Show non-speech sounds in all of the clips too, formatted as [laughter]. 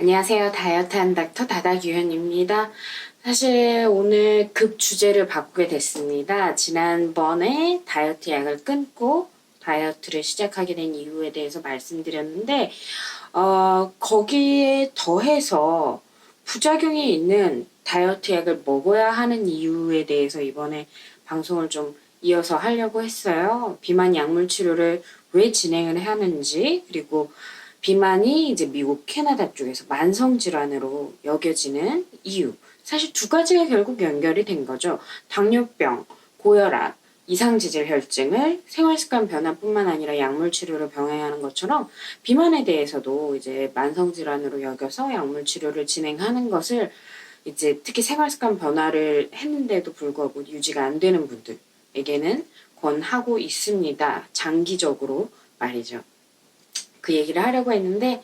안녕하세요. 다이어트한 닥터 다다규현입니다. 사실 오늘 급 주제를 바꾸게 됐습니다. 지난번에 다이어트 약을 끊고 다이어트를 시작하게 된 이유에 대해서 말씀드렸는데, 어, 거기에 더해서 부작용이 있는 다이어트 약을 먹어야 하는 이유에 대해서 이번에 방송을 좀 이어서 하려고 했어요. 비만 약물 치료를 왜 진행을 하는지, 그리고 비만이 이제 미국, 캐나다 쪽에서 만성 질환으로 여겨지는 이유. 사실 두 가지가 결국 연결이 된 거죠. 당뇨병, 고혈압, 이상지질 혈증을 생활습관 변화뿐만 아니라 약물 치료로 병행하는 것처럼 비만에 대해서도 이제 만성 질환으로 여겨서 약물 치료를 진행하는 것을 이제 특히 생활습관 변화를 했는데도 불구하고 유지가 안 되는 분들에게는 권하고 있습니다. 장기적으로 말이죠. 그 얘기를 하려고 했는데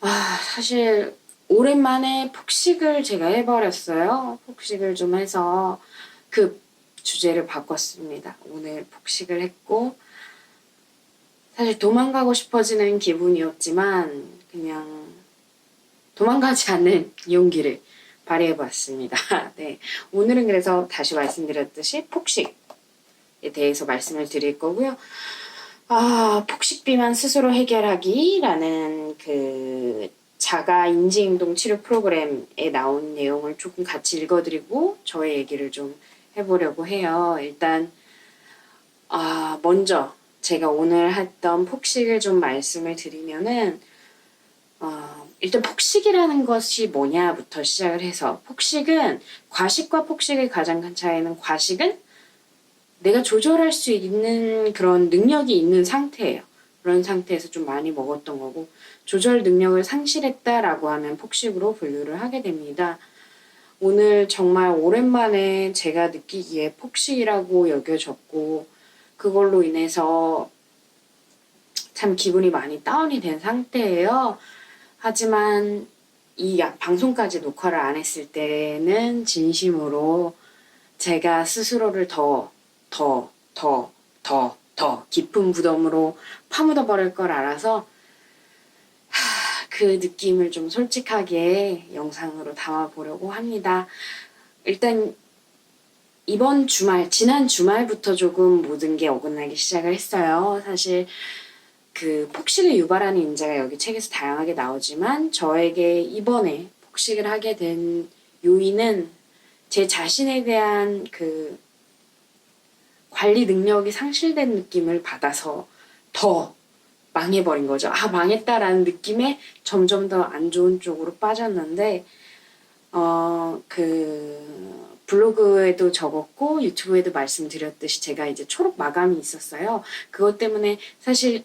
아 사실 오랜만에 폭식을 제가 해버렸어요. 폭식을 좀 해서 그 주제를 바꿨습니다. 오늘 폭식을 했고 사실 도망가고 싶어지는 기분이었지만 그냥 도망가지 않는 용기를 발휘해봤습니다. [laughs] 네 오늘은 그래서 다시 말씀드렸듯이 폭식에 대해서 말씀을 드릴 거고요. 아, 폭식비만 스스로 해결하기라는 그 자가 인지행동 치료 프로그램에 나온 내용을 조금 같이 읽어드리고 저의 얘기를 좀 해보려고 해요. 일단, 아, 먼저 제가 오늘 했던 폭식을 좀 말씀을 드리면은, 어, 일단 폭식이라는 것이 뭐냐부터 시작을 해서, 폭식은 과식과 폭식의 가장 큰 차이는 과식은 내가 조절할 수 있는 그런 능력이 있는 상태예요. 그런 상태에서 좀 많이 먹었던 거고 조절 능력을 상실했다라고 하면 폭식으로 분류를 하게 됩니다. 오늘 정말 오랜만에 제가 느끼기에 폭식이라고 여겨졌고 그걸로 인해서 참 기분이 많이 다운이 된 상태예요. 하지만 이 방송까지 녹화를 안 했을 때는 진심으로 제가 스스로를 더 더, 더, 더, 더 깊은 부담으로 파묻어 버릴 걸 알아서 하, 그 느낌을 좀 솔직하게 영상으로 담아 보려고 합니다. 일단 이번 주말, 지난 주말부터 조금 모든 게 어긋나기 시작을 했어요. 사실 그 폭식을 유발하는 인자가 여기 책에서 다양하게 나오지만 저에게 이번에 폭식을 하게 된 요인은 제 자신에 대한 그 관리 능력이 상실된 느낌을 받아서 더 망해버린 거죠. 아, 망했다라는 느낌에 점점 더 안 좋은 쪽으로 빠졌는데, 어, 그, 블로그에도 적었고, 유튜브에도 말씀드렸듯이 제가 이제 초록 마감이 있었어요. 그것 때문에 사실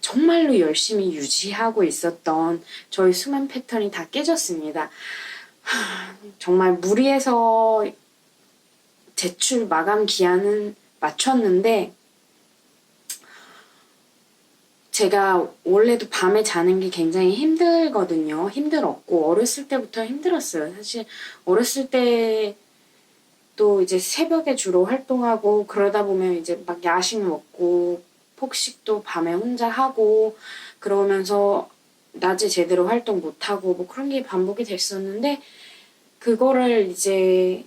정말로 열심히 유지하고 있었던 저희 수면 패턴이 다 깨졌습니다. 하, 정말 무리해서 제출 마감 기한은 맞췄는데 제가 원래도 밤에 자는 게 굉장히 힘들거든요. 힘들었고 어렸을 때부터 힘들었어요. 사실 어렸을 때 또 이제 새벽에 주로 활동하고 그러다 보면 이제 막 야식 먹고 폭식도 밤에 혼자 하고 그러면서 낮에 제대로 활동 못 하고 뭐 그런 게 반복이 됐었는데 그거를 이제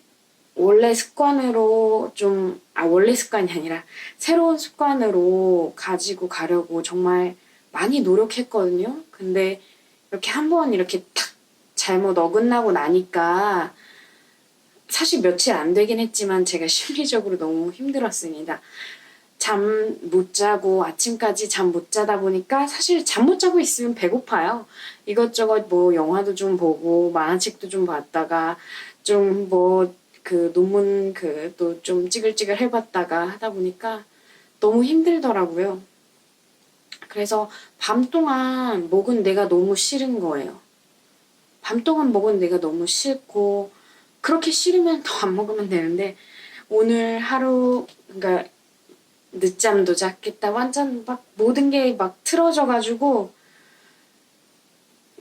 원래 습관으로 좀, 아, 원래 습관이 아니라 새로운 습관으로 가지고 가려고 정말 많이 노력했거든요. 근데 이렇게 한 번 이렇게 탁 잘못 어긋나고 나니까 사실 며칠 안 되긴 했지만 제가 심리적으로 너무 힘들었습니다. 잠 못 자고 아침까지 잠 못 자다 보니까 사실 잠 못 자고 있으면 배고파요. 이것저것 뭐 영화도 좀 보고 만화책도 좀 봤다가 좀뭐 그 논문 그 또 좀 찌글찌글 해봤다가 하다 보니까 너무 힘들더라고요. 그래서 밤 동안 먹은 내가 너무 싫은 거예요. 밤 동안 먹은 내가 너무 싫고 그렇게 싫으면 더 안 먹으면 되는데 오늘 하루 그러니까 늦잠도 잤겠다 완전 막 모든 게 막 틀어져 가지고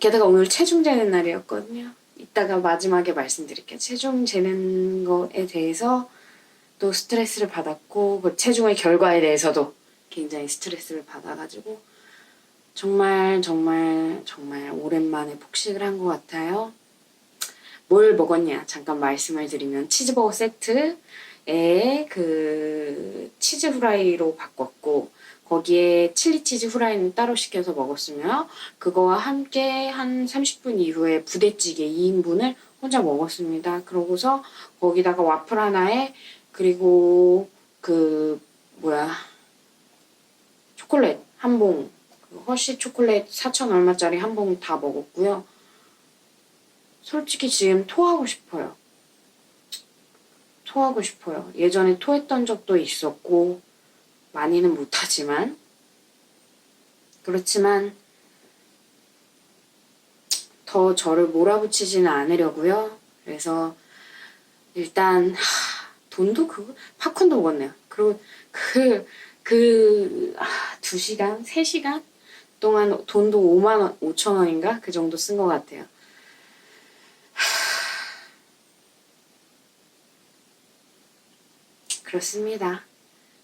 게다가 오늘 체중 재는 날이었거든요. 이따가 마지막에 말씀드릴게요. 체중 재는 거에 대해서 또 스트레스를 받았고 그 체중의 결과에 대해서도 굉장히 스트레스를 받아가지고 정말 정말 정말 오랜만에 폭식을 한 것 같아요. 뭘 먹었냐? 잠깐 말씀을 드리면 치즈버거 세트에 그 치즈 후라이로 바꿨고 거기에 칠리 치즈 후라이는 따로 시켜서 먹었으며 그거와 함께 한 30분 이후에 부대찌개 2인분을 혼자 먹었습니다. 그러고서 거기다가 와플 하나에 그리고 그 뭐야 초콜릿 한 봉, 그 허쉬 초콜릿 4천 얼마짜리 한 봉 다 먹었고요. 솔직히 지금 토하고 싶어요. 토하고 싶어요. 예전에 토했던 적도 있었고, 많이는 못하지만, 그렇지만, 더 저를 몰아붙이지는 않으려고요. 그래서, 일단, 하, 돈도 그거, 팝콘도 먹었네요. 그리고 그, 그, 아, 두 시간, 세 시간 동안 돈도 5만 원, 5천 원인가? 그 정도 쓴 것 같아요. 그렇습니다.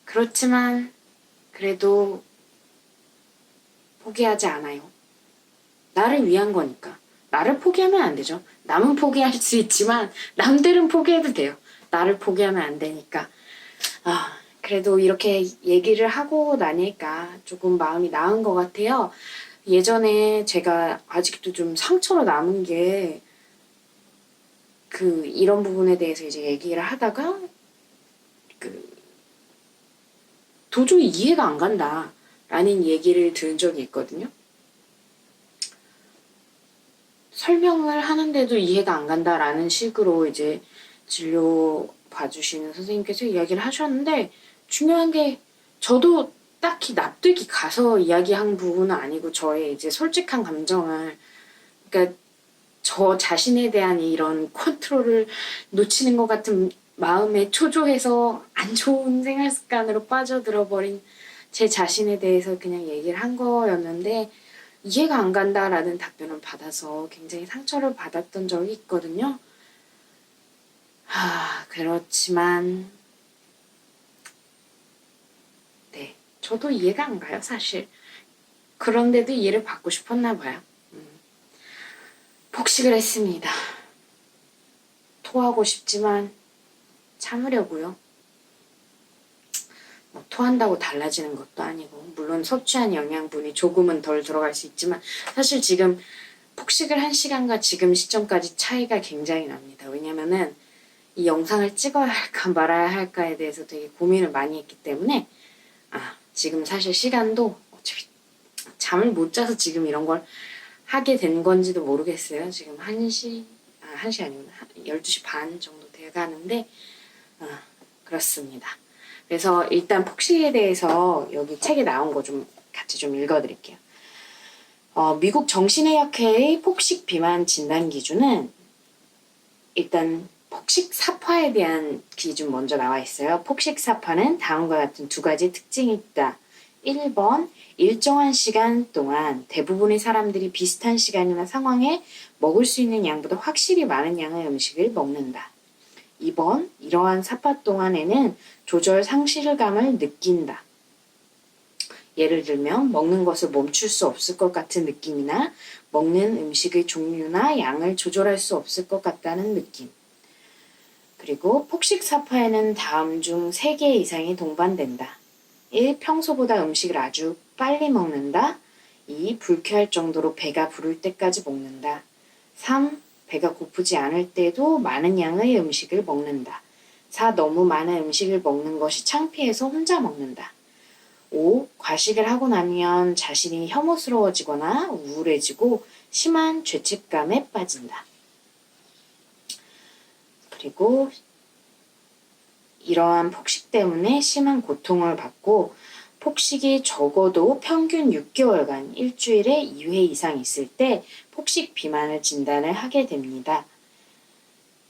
그렇지만 그래도 포기하지 않아요. 나를 위한 거니까. 나를 포기하면 안 되죠. 남은 포기할 수 있지만 남들은 포기해도 돼요. 나를 포기하면 안 되니까. 아, 그래도 이렇게 얘기를 하고 나니까 조금 마음이 나은 것 같아요. 예전에 제가 아직도 좀 상처로 남은 게 그 이런 부분에 대해서 이제 얘기를 하다가 그 도저히 이해가 안 간다 라는 얘기를 들은 적이 있거든요. 설명을 하는데도 이해가 안 간다라는 식으로 이제 진료 봐주시는 선생님께서 이야기를 하셨는데 중요한 게 저도 딱히 납득이 가서 이야기한 부분은 아니고 저의 이제 솔직한 감정을 그러니까 저 자신에 대한 이런 컨트롤을 놓치는 것 같은 마음에 초조해서 안 좋은 생활 습관으로 빠져들어 버린 제 자신에 대해서 그냥 얘기를 한 거였는데 이해가 안 간다라는 답변을 받아서 굉장히 상처를 받았던 적이 있거든요. 하, 그렇지만 네, 저도 이해가 안 가요, 사실. 그런데도 이해를 받고 싶었나 봐요. 음. 폭식을 했습니다. 토하고 싶지만 참으려고요. 뭐 토한다고 달라지는 것도 아니고 물론 섭취한 영양분이 조금은 덜 들어갈 수 있지만 사실 지금 폭식을 한 시간과 지금 시점까지 차이가 굉장히 납니다. 왜냐면은 이 영상을 찍어야 할까 말아야 할까에 대해서 되게 고민을 많이 했기 때문에 아 지금 사실 시간도 어차피 잠을 못 자서 지금 이런 걸 하게 된 건지도 모르겠어요. 지금 1시, 아, 1시 아니구나. 12시 반 정도 돼 가는데, 아, 그렇습니다. 그래서 일단 폭식에 대해서 여기 책에 나온 거 좀 같이 좀 읽어드릴게요. 어, 미국 정신의학회의 폭식 비만 진단 기준은 일단 폭식 사파에 대한 기준 먼저 나와 있어요. 폭식 사파는 다음과 같은 두 가지 특징이 있다. 1번, 일정한 시간 동안 대부분의 사람들이 비슷한 시간이나 상황에 먹을 수 있는 양보다 확실히 많은 양의 음식을 먹는다. 2번, 이러한 사파 동안에는 조절 상실감을 느낀다. 예를 들면 먹는 것을 멈출 수 없을 것 같은 느낌이나 먹는 음식의 종류나 양을 조절할 수 없을 것 같다는 느낌. 그리고 폭식 사파에는 다음 중 3개 이상이 동반된다. 1. 평소보다 음식을 아주 빨리 먹는다. 2. 불쾌할 정도로 배가 부를 때까지 먹는다. 3. 배가 고프지 않을 때도 많은 양의 음식을 먹는다. 4. 너무 많은 음식을 먹는 것이 창피해서 혼자 먹는다. 5. 과식을 하고 나면 자신이 혐오스러워지거나 우울해지고 심한 죄책감에 빠진다. 그리고 이러한 폭식 때문에 심한 고통을 받고 폭식이 적어도 평균 6개월간 일주일에 2회 이상 있을 때 폭식 비만을 진단을 하게 됩니다.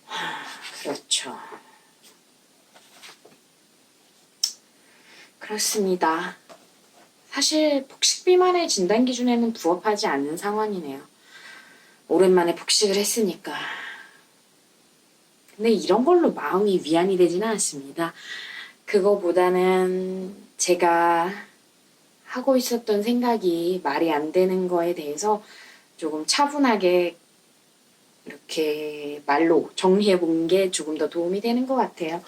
하, 그렇죠. 그렇습니다. 사실 폭식 비만의 진단 기준에는 부합하지 않는 상황이네요. 오랜만에 폭식을 했으니까. 근데 이런 걸로 마음이 위안이 되지는 않습니다. 그거보다는 제가 하고 있었던 생각이 말이 안 되는 거에 대해서 조금 차분하게 이렇게 말로 정리해 본 게 조금 더 도움이 되는 것 같아요.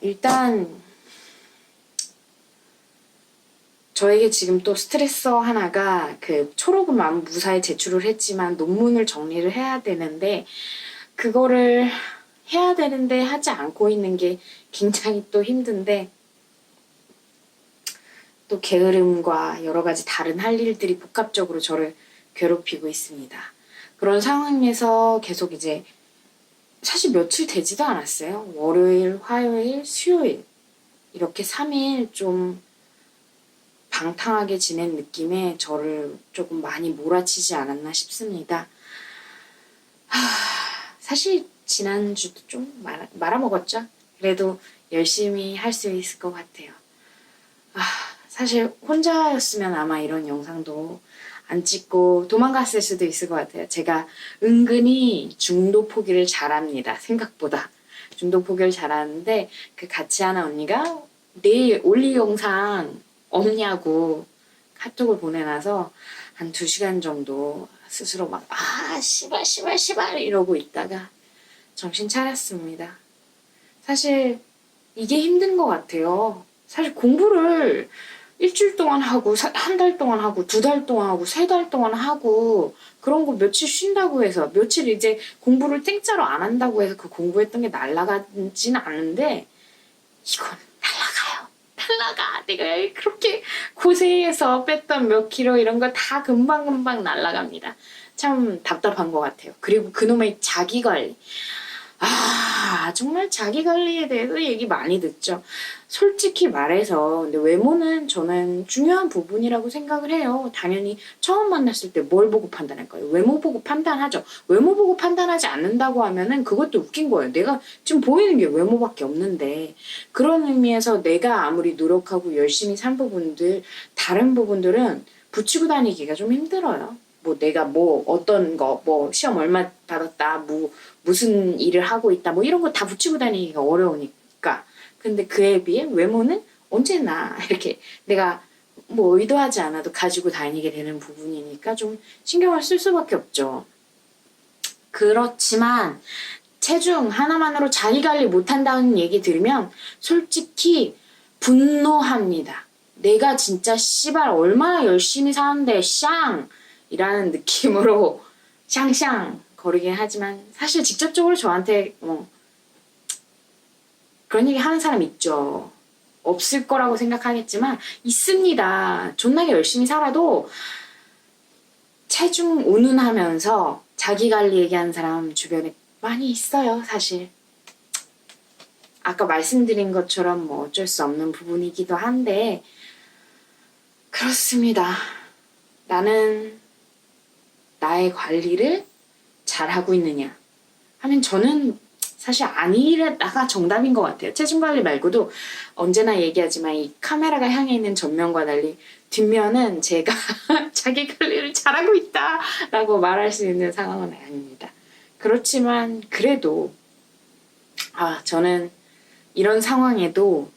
일단 저에게 지금 또 스트레서 하나가 그 초록은 무사히 제출을 했지만 논문을 정리를 해야 되는데 그거를 해야 되는데 하지 않고 있는 게 굉장히 또 힘든데 또 게으름과 여러 가지 다른 할 일들이 복합적으로 저를 괴롭히고 있습니다. 그런 상황에서 계속 이제 사실 며칠 되지도 않았어요. 월요일, 화요일, 수요일 이렇게 3일 좀 방탕하게 지낸 느낌에 저를 조금 많이 몰아치지 않았나 싶습니다. 하, 사실 지난주도 좀 말아, 말아먹었죠. 그래도 열심히 할 수 있을 것 같아요. 아, 사실 혼자였으면 아마 이런 영상도 안 찍고 도망갔을 수도 있을 것 같아요. 제가 은근히 중도 포기를 잘합니다. 생각보다. 중도 포기를 잘하는데 그 같이 하는 언니가 내일 올릴 영상 없냐고 카톡을 보내놔서 한 두 시간 정도 스스로 막, 아, 씨발, 씨발, 씨발 이러고 있다가 정신 차렸습니다. 사실 이게 힘든 것 같아요. 사실 공부를 일주일 동안 하고, 한 달 동안 하고, 두 달 동안 하고, 세 달 동안 하고, 그런 거 며칠 쉰다고 해서, 며칠 이제 공부를 땡짜로 안 한다고 해서 그 공부했던 게 날아가지는 않은데, 이건 날아가요. 날아가. 내가 그렇게 고생해서 뺐던 몇 킬로 이런 거 다 금방금방 날아갑니다. 참 답답한 것 같아요. 그리고 그놈의 자기 관리. 아, 정말 자기 관리에 대해서 얘기 많이 듣죠. 솔직히 말해서, 근데 외모는 저는 중요한 부분이라고 생각을 해요. 당연히 처음 만났을 때 뭘 보고 판단할까요? 외모 보고 판단하죠. 외모 보고 판단하지 않는다고 하면은 그것도 웃긴 거예요. 내가 지금 보이는 게 외모밖에 없는데, 그런 의미에서 내가 아무리 노력하고 열심히 산 부분들, 다른 부분들은 붙이고 다니기가 좀 힘들어요. 뭐 내가 뭐 어떤 거 뭐 시험 얼마 받았다 뭐 무슨 일을 하고 있다 뭐 이런 거 다 붙이고 다니기가 어려우니까 근데 그에 비해 외모는 언제나 [laughs] 이렇게 내가 뭐 의도하지 않아도 가지고 다니게 되는 부분이니까 좀 신경을 쓸 수밖에 없죠. 그렇지만 체중 하나만으로 자기 관리 못한다는 얘기 들으면 솔직히 분노합니다. 내가 진짜 씨발 얼마나 열심히 사는데 샹 이라는 느낌으로 [laughs] 샹샹 거리긴 하지만 사실 직접적으로 저한테 뭐 그런 얘기 하는 사람 있죠. 없을 거라고 생각하겠지만 있습니다. 존나게 열심히 살아도 체중 운운하면서 자기 관리 얘기하는 사람 주변에 많이 있어요, 사실. 아까 말씀드린 것처럼 뭐 어쩔 수 없는 부분이기도 한데 그렇습니다. 나는 나의 관리를 잘하고 있느냐 하면 저는 사실 아니라가 정답인 것 같아요. 체중 관리 말고도 언제나 얘기하지만 이 카메라가 향해 있는 전면과 달리 뒷면은 제가 [laughs] 자기 관리를 잘하고 있다라고 말할 수 있는 상황은 아닙니다. 그렇지만 그래도 아 저는 이런 상황에도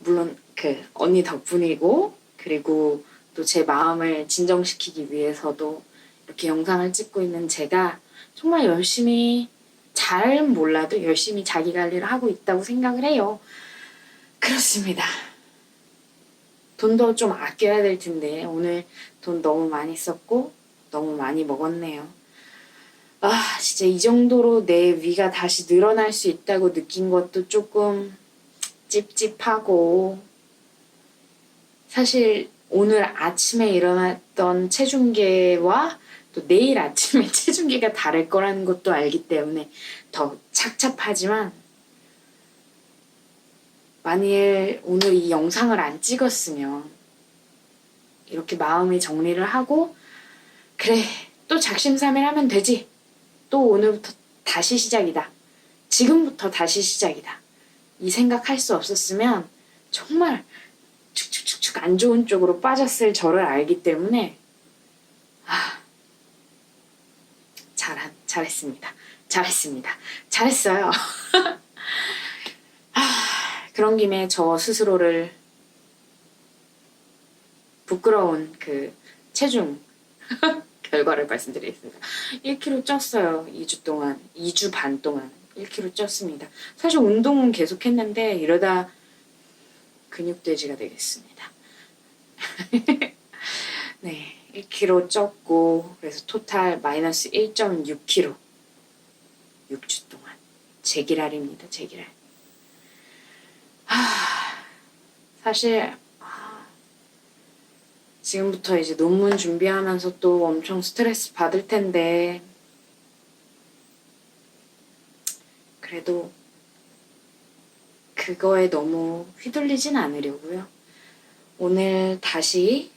물론 그 언니 덕분이고 그리고 또 제 마음을 진정시키기 위해서도 이렇게 영상을 찍고 있는 제가 정말 열심히 잘 몰라도 열심히 자기 관리를 하고 있다고 생각을 해요. 그렇습니다. 돈도 좀 아껴야 될 텐데 오늘 돈 너무 많이 썼고 너무 많이 먹었네요. 아, 진짜 이 정도로 내 위가 다시 늘어날 수 있다고 느낀 것도 조금 찝찝하고 사실 오늘 아침에 일어났던 체중계와 또 내일 아침에 [laughs] 체중계가 다를 거라는 것도 알기 때문에 더 착잡하지만 만일 오늘 이 영상을 안 찍었으면 이렇게 마음의 정리를 하고 그래 또 작심삼일 하면 되지. 또 오늘부터 다시 시작이다. 지금부터 다시 시작이다. 이 생각할 수 없었으면 정말 축축 축축 안 좋은 쪽으로 빠졌을 저를 알기 때문에 아 잘, 잘했습니다. 잘했습니다. 잘했어요. [laughs] 아, 그런 김에 저 스스로를 부끄러운 그 체중 [laughs] 결과를 말씀드리겠습니다. 1kg 쪘어요. 2주 동안, 2주 반 동안 1kg 쪘습니다. 사실 운동은 계속 했는데 이러다 근육돼지가 되겠습니다. [laughs] 네, 1kg 쪘고 그래서 토탈 마이너스 1.6kg 6주 동안 제기랄입니다. 제기랄. 하, 사실 아, 지금부터 이제 논문 준비하면서 또 엄청 스트레스 받을 텐데 그래도 그거에 너무 휘둘리진 않으려고요. 오늘 다시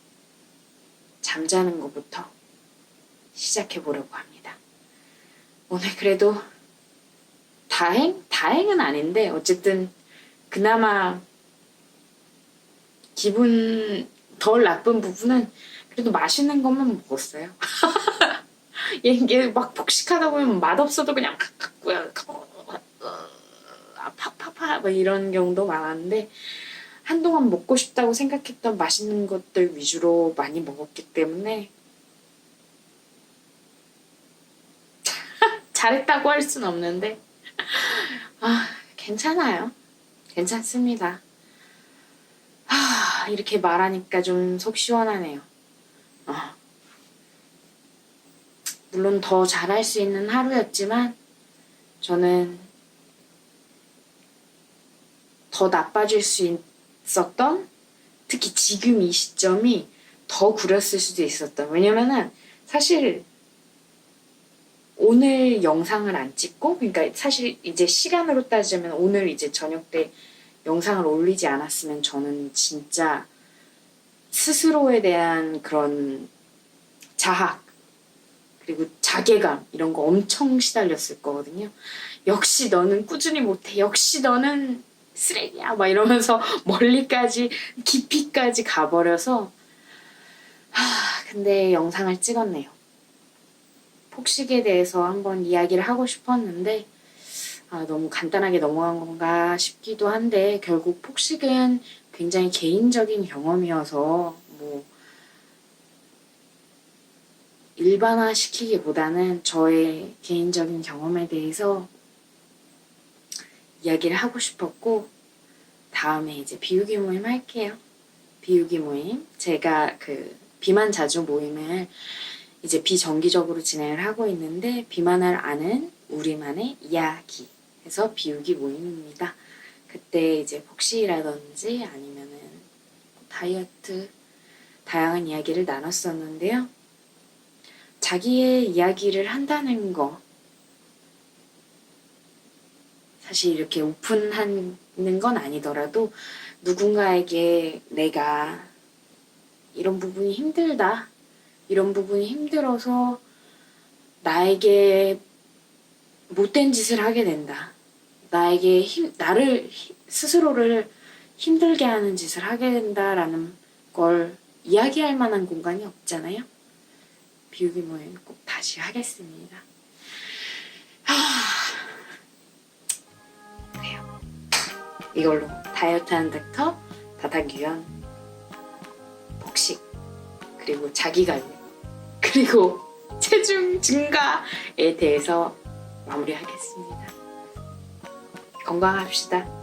잠자는 것부터 시작해 보려고 합니다. 오늘 그래도 다행? 다행은 아닌데 어쨌든 그나마 기분 덜 나쁜 부분은 그래도 맛있는 것만 먹었어요. [laughs] 이게 막 폭식하다 보면 맛없어도 그냥 파파파 뭐 이런 경우도 많았는데 한동안 먹고 싶다고 생각했던 맛있는 것들 위주로 많이 먹었기 때문에. [laughs] 잘했다고 할 순 없는데. [laughs] 아 괜찮아요. 괜찮습니다. 아 이렇게 말하니까 좀 속 시원하네요. 어. 물론 더 잘할 수 있는 하루였지만 저는 더 나빠질 수 있 었던 특히 지금 이 시점이 더 구렸을 수도 있었던 왜냐면은 사실 오늘 영상을 안 찍고 그러니까 사실 이제 시간으로 따지면 오늘 이제 저녁 때 영상을 올리지 않았으면 저는 진짜 스스로에 대한 그런 자학 그리고 자괴감 이런 거 엄청 시달렸을 거거든요. 역시 너는 꾸준히 못해. 역시 너는 쓰레기야. 막 이러면서 [laughs] 멀리까지 깊이까지 가버려서 하, 근데 영상을 찍었네요. 폭식에 대해서 한번 이야기를 하고 싶었는데 아, 너무 간단하게 넘어간 건가 싶기도 한데 결국 폭식은 굉장히 개인적인 경험이어서 뭐 일반화 시키기보다는 저의 개인적인 경험에 대해서 이야기를 하고 싶었고 다음에 이제 비우기 모임 할게요. 비우기 모임 제가 그 비만 자주 모임을 이제 비정기적으로 진행을 하고 있는데 비만을 아는 우리만의 이야기 해서 비우기 모임입니다. 그때 이제 폭식이라든지 아니면은 다이어트 다양한 이야기를 나눴었는데요. 자기의 이야기를 한다는 거 사실 이렇게 오픈하는 건 아니더라도 누군가에게 내가 이런 부분이 힘들다 이런 부분이 힘들어서 나에게 못된 짓을 하게 된다. 나에게 힘, 나를 히- 스스로를 힘들게 하는 짓을 하게 된다라는 걸 이야기할 만한 공간이 없잖아요. 비우기 모임 꼭 다시 하겠습니다. 하... 이걸로 다이어트 하는 닥터 다닥유연 복식 그리고 자기관리 그리고 [laughs] 체중 증가에 대해서 마무리하겠습니다. 건강합시다.